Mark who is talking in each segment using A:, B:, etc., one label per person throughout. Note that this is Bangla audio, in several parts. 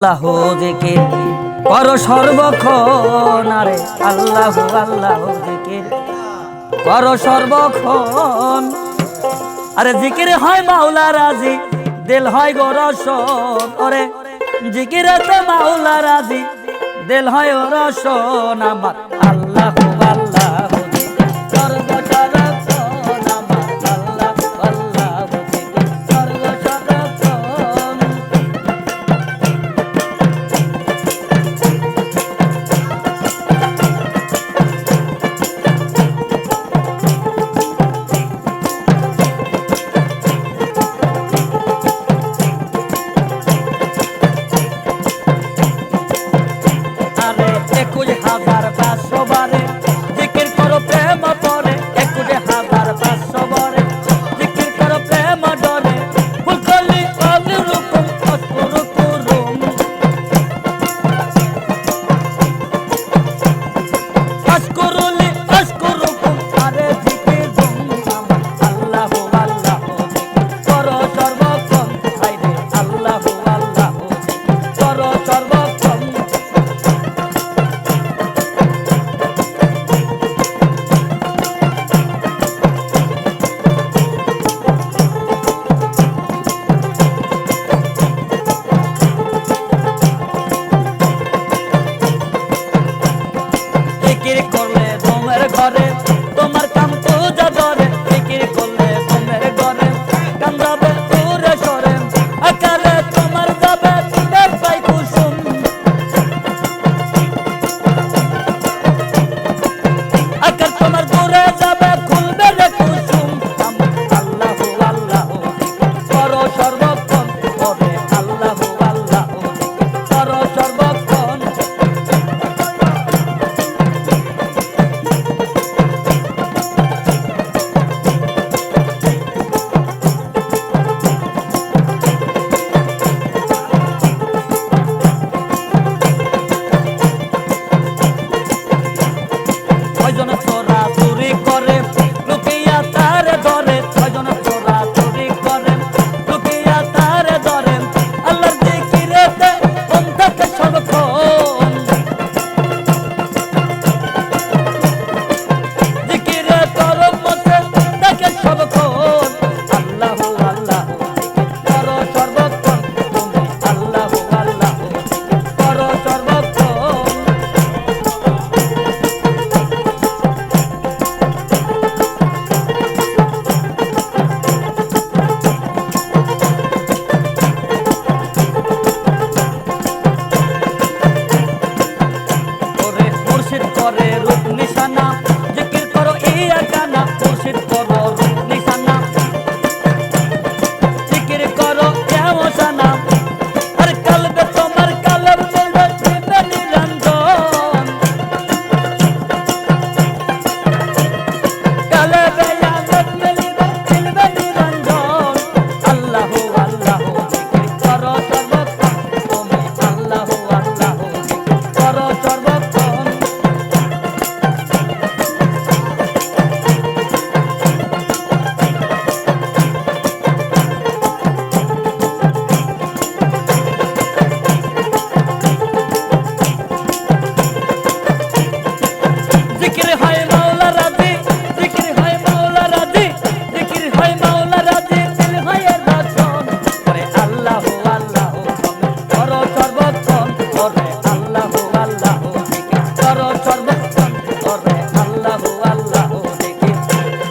A: আল্লাহ জিকির। করো সর্বক্ষণ, আরে আল্লাহ আল্লাহ জিকির। করো সর্বক্ষণ। আরে জিকির হয় মাওলা রাজি, দিল হয় গোরসন ওরে জিকিরে তো মাওলা রাজি, দিল হয় রসন আমার আল্লাহ আল্লাহ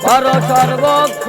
A: হর সর্বক্ষ